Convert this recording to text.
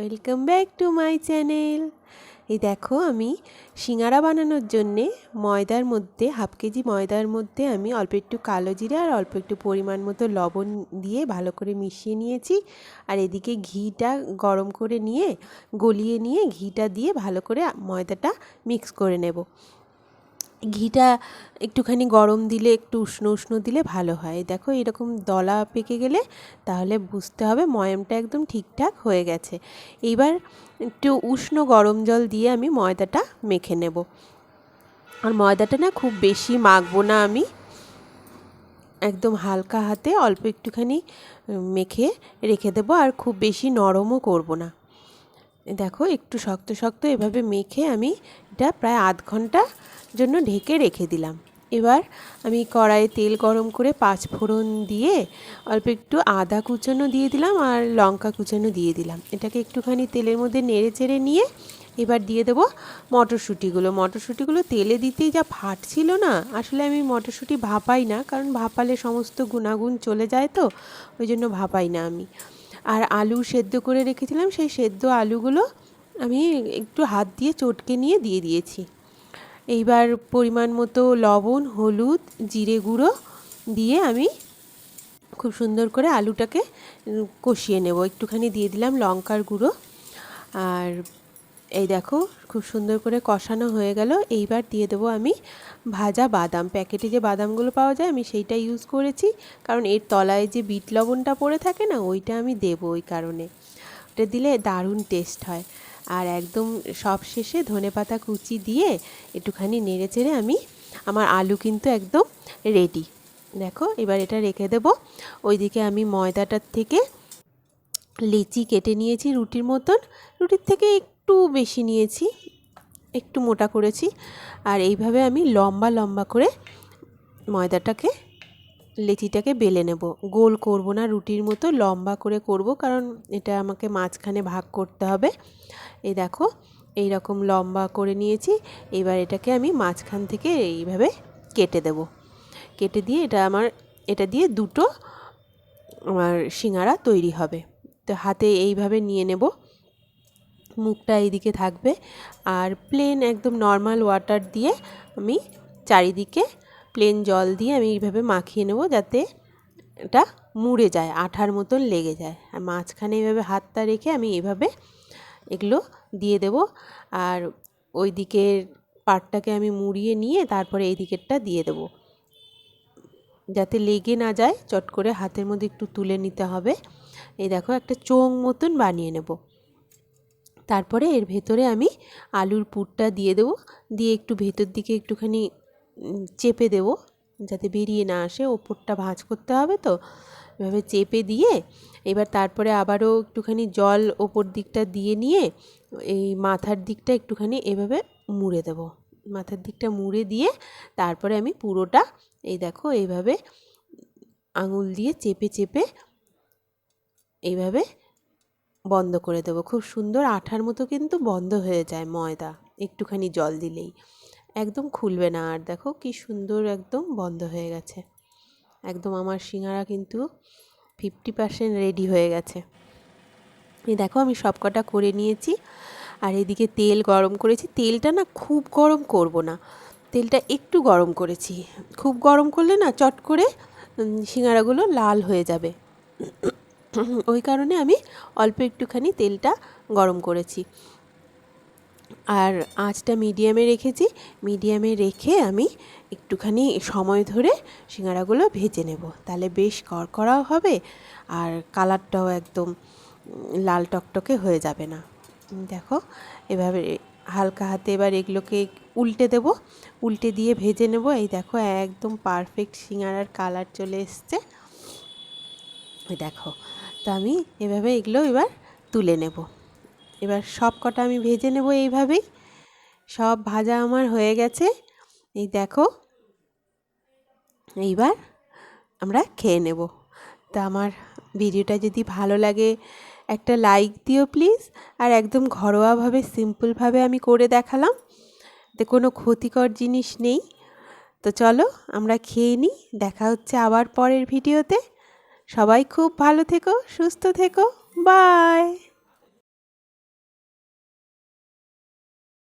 Welcome back to my channel এই দেখো, আমি সিঙারা বানানোর জন্যে ময়দার মধ্যে, হাফ কেজি ময়দার মধ্যে আমি অল্প একটু কালো জিরে আর অল্প একটু পরিমাণ মতো লবণ দিয়ে ভালো করে মিশিয়ে নিয়েছি। আর এদিকে ঘিটা গরম করে নিয়ে, গলিয়ে নিয়ে ঘিটা দিয়ে ভালো করে ময়দাটা মিক্স করে নেব। ঘিটা একটুখানি গরম দিলে, একটু উষ্ণ উষ্ণ দিলে ভালো হয়। দেখো, এরকম দলা পেকে গেলে তাহলে বুঝতে হবে ময়ামটা একদম ঠিকঠাক হয়ে গেছে। এইবার একটু উষ্ণ গরম জল দিয়ে আমি ময়দাটা মেখে নেব। আর ময়দাটা না খুব বেশি মাখবো না আমি। একদম হালকা হাতে অল্প একটুখানি মেখে রেখে দেবো আর খুব বেশি নরমও করব না। দেখো, একটু শক্ত শক্ত এভাবে মেখে আমি এটা প্রায় আধ ঘণ্টা জন্য ঢেকে রেখে দিলাম। এবার আমি কড়াইয়ে তেল গরম করে পাঁচ ফোড়ন দিয়ে অল্প একটু আদা কুচানো দিয়ে দিলাম আর লঙ্কা কুচানো দিয়ে দিলাম। এটাকে একটুখানি তেলের মধ্যে নেড়ে চেড়ে নিয়ে এবার দিয়ে দেবো মটরশুঁটিগুলো। মটরশুঁটিগুলো তেলে দিতেই যা ফাটছিল না, আসলে আমি মটরশুঁটি ভাপাই না, কারণ ভাপালে সমস্ত গুণাগুণ চলে যায় তো, ওই জন্য ভাপাই না আমি। আর আলু সেদ্ধ করে রেখেছিলাম, সেই সেদ্ধ আলুগুলো আমি একটু হাত দিয়ে চটকে নিয়ে দিয়ে দিয়েছি। এইবার পরিমাণ মতো লবণ, হলুদ, জিরে গুঁড়ো দিয়ে আমি খুব সুন্দর করে আলুটাকে কষিয়ে নেব। একটুখানি দিয়ে দিলাম লঙ্কার গুঁড়ো। আর এই দেখো, খুব সুন্দর করে কষানো হয়ে গেল। এইবার দিয়ে দেবো আমি ভাজা বাদাম। প্যাকেটে যে বাদামগুলো পাওয়া যায়, আমি সেইটা ইউজ করেছি। কারণ এর তলায় যে বিট লবণটা পড়ে থাকে না, ওইটা আমি দেবো ওই কারণে। ওটা দিলে দারুণ টেস্ট হয়। আর একদম সব শেষে ধনে পাতা কুচি দিয়ে একটুখানি নেড়ে চেড়ে আমি আমার আলু কিন্তু একদম রেডি দেখো, এবার এটা রেখে দেব। ওইদিকে আমি ময়দাটার থেকে লিচি কেটে নিয়েছি রুটির মতন। রুটির থেকে একটু বেশি নিয়েছি, একটু মোটা করেছি। আর এইভাবে আমি লম্বা লম্বা করে ময়দাটাকে, লেচিটাকে বেলে নেব। গোল করব না, রুটির মতো লম্বা করে করব, কারণ এটা আমাকে মাঝখানে ভাগ করতে হবে। এই দেখো এই রকম লম্বা করে নিয়েছি। এবার এটাকে আমি মাঝখান থেকে এইভাবে কেটে দেব। কেটে দিয়ে এটা আমার, এটা দিয়ে দুটো আমার সিঙ্গারা তৈরি হবে। তো হাতে এইভাবে নিয়ে নেব। মুখটা এইদিকে থাকবে। আর প্লেন একদম নর্মাল ওয়াটার দিয়ে আমি চারিদিকে প্লেন জল দিয়ে আমি এইভাবে মাখিয়ে নেব যাতে এটা মুড়ে যায়, আঠার মতন লেগে যায়। আর মাঝখানে এইভাবে হাতটা রেখে আমি এভাবে এগুলো দিয়ে দেব। আর ওই দিকের পাটটাকে আমি মুড়িয়ে নিয়ে তারপরে এই দিকেরটা দিয়ে দেব। যাতে লেগে না যায়, চট করে হাতের মধ্যে একটু তুলে নিতে হবে। এই দেখো, একটা চোং মতন বানিয়ে নেব। তারপরে এর ভেতরে আমি আলুর পুরটা দিয়ে দেবো। দিয়ে একটু ভেতর দিকে একটুখানি চেপে দেব। যাতে বেরিয়ে না আসে, ওপরটা ভাঁজ করতে হবে তো। এভাবে চেপে দিয়ে এবার তারপরে আবারও একটুখানি জল ওপর দিকটা দিয়ে নিয়ে, এই মাথার দিকটা একটুখানি এভাবে মুড়ে দেব। মাথার দিকটা মুড়ে দিয়ে তারপরে আমি পুরোটা, এই দেখো এইভাবে আঙুল দিয়ে চেপে চেপে এইভাবে বন্ধ করে দেবো। খুব সুন্দর আঠার মতো কিন্তু বন্ধ হয়ে যায় ময়দা, একটুখানি জল দিলেই। একদম খুলবে না। আর দেখো কি সুন্দর একদম বন্ধ হয়ে গেছে। একদম আমার সিঙ্গারা কিন্তু ফিফটি পার্সেন্ট রেডি হয়ে গেছে। এই দেখো আমি সব কটা করে নিয়েছি। আর এদিকে তেল গরম করেছি। তেলটা না খুব গরম করব না। তেলটা একটু গরম করেছি। খুব গরম করলে না চট করে সিঙ্গারাগুলো লাল হয়ে যাবে। ওই কারণে আমি অল্প একটুখানি তেলটা গরম করেছি। আর আঁচটা মিডিয়ামে রেখেছি। মিডিয়ামে রেখে আমি একটুখানি সময় ধরে সিঙ্গারাগুলো ভেজে নেব। তাহলে বেশ কড়কড়াও হবে আর কালারটাও একদম লাল টকটকে হয়ে যাবে না। দেখো, এভাবে হালকা হাতে এবার এগুলোকে উল্টে দেব। উল্টে দিয়ে ভেজে নেব। এই দেখো, একদম পারফেক্ট সিঙ্গারার কালার চলে এসছে। দেখো, তো আমি এভাবে এগুলো এবার তুলে নেব। এবার সব কটা আমি ভেজে নেব এইভাবেই। সব ভাজা আমার হয়ে গেছে। এই দেখো। এইবার আমরা খেয়ে নেব। তা আমার ভিডিওটা যদি ভালো লাগে, একটা লাইক দিও প্লিজ আর একদম ঘরোয়াভাবে সিম্পলভাবে আমি করে দেখালাম। তো কোনো ক্ষতিকর জিনিস নেই। তো চলো, আমরা খেয়ে নিই। দেখা হচ্ছে আবার পরের ভিডিওতে। সবাই খুব ভালো থেকো, সুস্থ থেকো। বাই